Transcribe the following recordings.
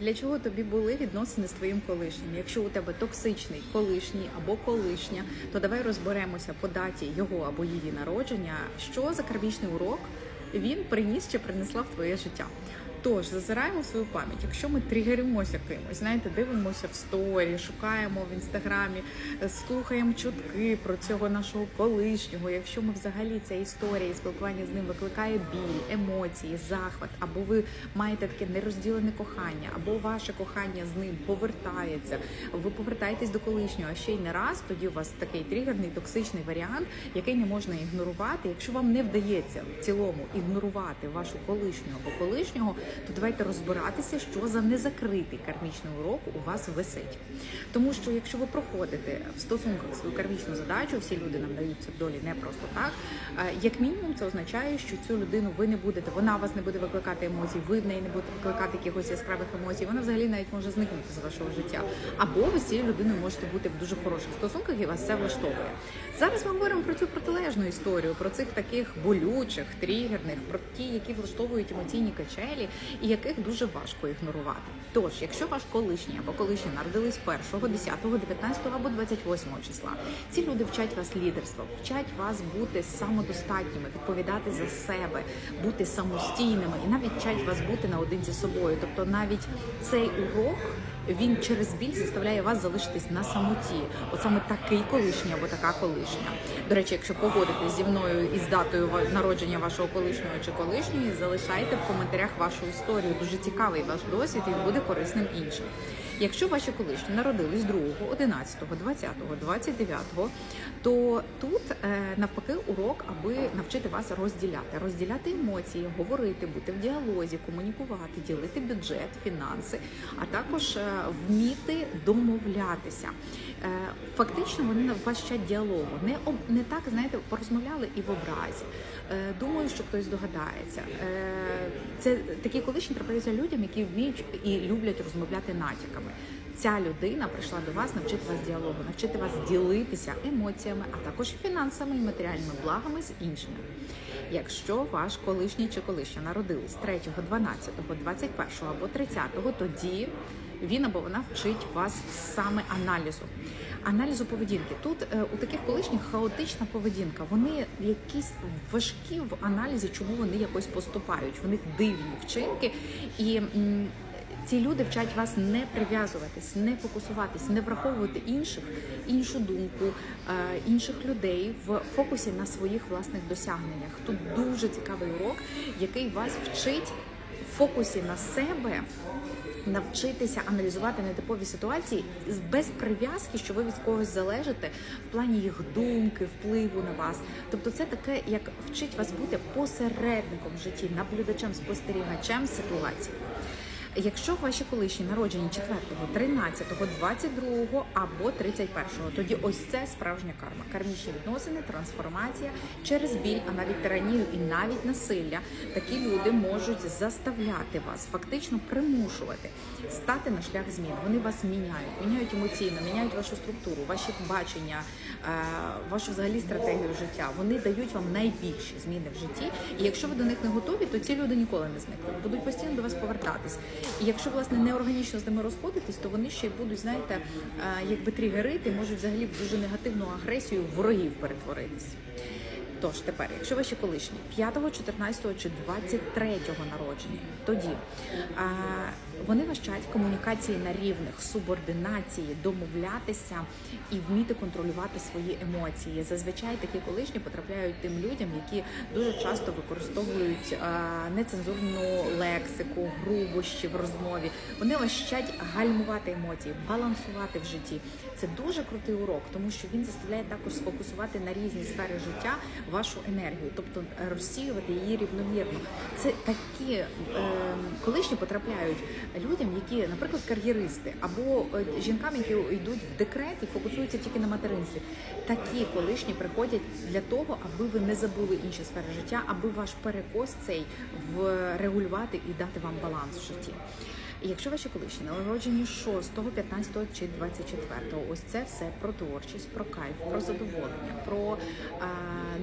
Для чого тобі були відносини з твоїм колишнім? Якщо у тебе токсичний колишній або колишня, то давай розберемося по даті його або її народження, що за кармічний урок він приніс чи принесла в твоє життя. Тож зазираємо в свою пам'ять. Якщо ми тригеримося кимось, знаєте, дивимося в сторі, шукаємо в інстаграмі, слухаємо чутки про цього нашого колишнього. Якщо ми взагалі ця історія і спілкування з ним викликає біль, емоції, захват, або ви маєте таке нерозділене кохання, або ваше кохання з ним повертається, ви повертаєтесь до колишнього, а ще й не раз, тоді у вас такий тригерний токсичний варіант, який не можна ігнорувати. Якщо вам не вдається в цілому ігнорувати вашу колишню або колишнього, то давайте розбиратися, що за незакритий кармічний урок у вас висить. Тому що якщо ви проходите в стосунках свою кармічну задачу, всі люди нам даються в долі не просто так. е, Як мінімум, це означає, що цю людину ви не будете, вона вас не буде викликати емоцій, ви в неї не будете викликати якихось яскравих емоцій. Вона взагалі навіть може зникнути з вашого життя. Або ви з цією людиною можете бути в дуже хороших стосунках і вас все влаштовує. Зараз ми говоримо про цю протилежну історію, про цих таких болючих, тригерних, про ті, які влаштовують емоційні качелі, і яких дуже важко ігнорувати. Тож, якщо ваш колишній або колишня народились 1, 10, 19 або 28 числа, ці люди вчать вас лідерство, вчать вас бути самодостатніми, відповідати за себе, бути самостійними і навіть вчать вас бути наодинці з собою. Тобто, навіть цей урок. Він через біль заставляє вас залишитись на самоті. От саме такий колишній або така колишня. До речі, якщо погодитесь зі мною із датою народження вашого колишнього чи колишньої, залишайте в коментарях вашу історію. Дуже цікавий ваш досвід і буде корисним іншим. Якщо ваші колишні народились 2, 11, 20, 29, то тут е, навпаки урок, аби навчити вас розділяти, розділяти емоції, говорити, бути в діалозі, комунікувати, ділити бюджет, фінанси, а також е, вміти домовлятися. Е, Фактично вони вас вчать діалогу. Не не так, знаєте, порозмовляли і в образі. Е, Думаю, що хтось догадається. Це такі колишні трапляються людям, які вміють і люблять розмовляти натяками. Ця людина прийшла до вас навчити вас діалогу, навчити вас ділитися емоціями, а також фінансами і матеріальними благами з іншими. Якщо ваш колишній чи колишня народились 3, 12, 21 або 30, тоді він або вона вчить вас саме аналізу. Аналізу поведінки. Тут е, у таких колишніх хаотична поведінка. Вони якісь важкі в аналізі, чому вони якось поступають. В них дивні вчинки і. м, ці люди вчать вас не прив'язуватись, не фокусуватись, не враховувати інших, іншу думку, е, інших людей в фокусі на своїх власних досягненнях. Тут дуже цікавий урок, який вас вчить в фокусі на себе. Навчитися аналізувати нетипові ситуації без прив'язки, що ви від когось залежите в плані їх думки, впливу на вас. Тобто, це таке, як вчить вас бути посередником в житті, наблюдачем, спостерігачем ситуації. Якщо ваші колишні народжені 4, 13, 22 або 31, тоді ось це справжня карма. Кармічні відносини, трансформація через біль, а навіть тиранію і навіть насилля. Такі люди можуть заставляти вас, фактично примушувати стати на шлях змін. Вони вас міняють, міняють емоційно, міняють вашу структуру, ваші бачення, е, вашу взагалі стратегію життя. Вони дають вам найбільші зміни в житті. І якщо ви до них не готові, то ці люди ніколи не зникнуть, будуть постійно до вас повертатись. І якщо власне не органічно з ними розходитись, то вони ще й будуть, знаєте, якби тригерити, можуть взагалі в дуже негативну агресію ворогів перетворитись. Тож тепер, якщо ваші колишні 5, 14 чи 23 народження, тоді а, вони вас вчать комунікації на рівних, субординації, домовлятися і вміти контролювати свої емоції. Зазвичай такі колишні потрапляють тим людям, які дуже часто використовують а, нецензурну лексику, грубощі в розмові. Вони вас вчать гальмувати емоції, балансувати в житті. Це дуже крутий урок, тому що він заставляє також сфокусувати на різні сфери життя вашу енергію, тобто е, розсіювати її рівномірно. Це такі е, колишні потрапляють людям, які, наприклад, кар'єристи або е, жінкам, які йдуть в декрет і фокусуються тільки на материнстві. Такі колишні приходять для того, аби ви не забули інші сфери життя, аби ваш перекос цей врегулювати і дати вам баланс в житті. Якщо ваші колишні народжені 6, 15 чи 24, ось це все про творчість, про кайф, про задоволення, про а,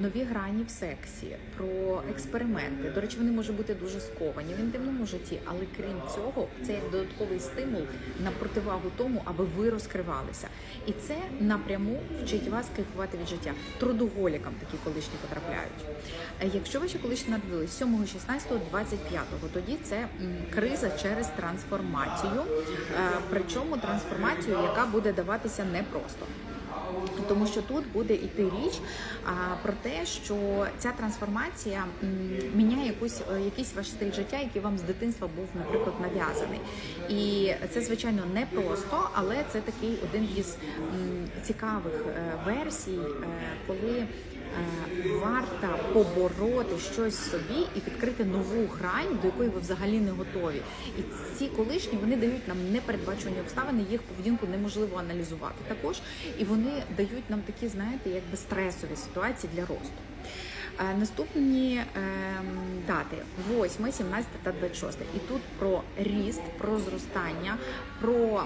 нові грані в сексі, про експерименти. До речі, вони можуть бути дуже сковані в інтимному житті, але крім цього, це як додатковий стимул на противагу тому, аби ви розкривалися. І це напряму вчить вас кайфувати від життя. Трудоголікам такі колишні потрапляють. Е, Якщо ваші колишні народились 7, 16, 25, тоді це криза через трансформацію, Е, причому трансформацію, яка буде даватися непросто. Тому що тут буде йти річ а, про те, що ця трансформація м, міняє якусь е, якийсь ваш стиль життя, який вам з дитинства був, наприклад, нав'язаний. І це звичайно не просто, але це такий один із м, цікавих е, версій, е, коли варто побороти щось собі і відкрити нову грань, до якої ви взагалі не готові. І ці колишні вони дають нам непередбачувані обставини, їх поведінку неможливо аналізувати також, і вони дають нам такі, знаєте, якби стресові ситуації для росту. Е, Наступні ем, дати 8, 17 та 26. І тут про ріст, про зростання, про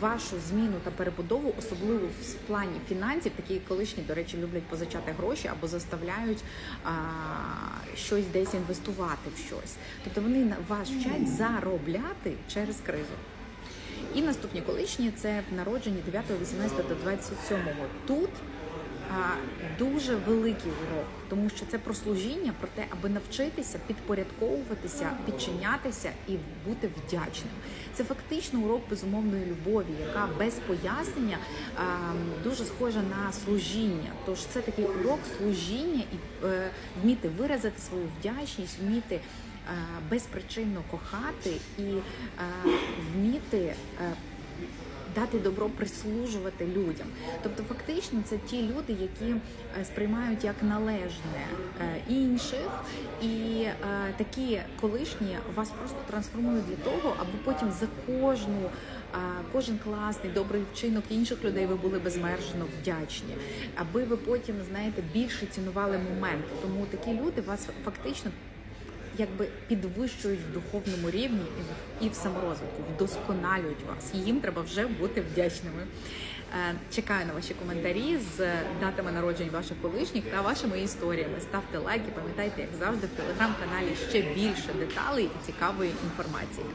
вашу зміну та перебудову, особливо в плані фінансів. Такі колишні, до речі, люблять позичати гроші або заставляють щось десь інвестувати в щось. Тобто вони вас вчать заробляти через кризу. І наступні колишні це народжені 9, 18 та 27. Тут дуже великий урок, тому що це про служіння, про те, аби навчитися підпорядковуватися, підчинятися і бути вдячним. Це фактично урок безумовної любові, яка без пояснення дуже схожа на служіння. Тож це такий урок служіння і е, вміти виразити свою вдячність, вміти. е, Безпричинно кохати і е, вміти е, дати добро прислужувати людям. Тобто, фактично, це ті люди, які е, сприймають як належне е, інших, і е, такі колишні вас просто трансформують для того, аби потім за кожну. Кожен класний добрий вчинок інших людей ви були безмежно вдячні, аби ви потім знаєте більше цінували моменти. Тому такі люди вас фактично якби підвищують в духовному рівні і в, саморозвитку, вдосконалюють вас. Їм треба вже бути вдячними. Е, Чекаю на ваші коментарі з датами народжень ваших колишніх та вашими історіями. Ставте лайки, пам'ятайте, як завжди, в телеграм-каналі ще більше деталей і цікавої інформації.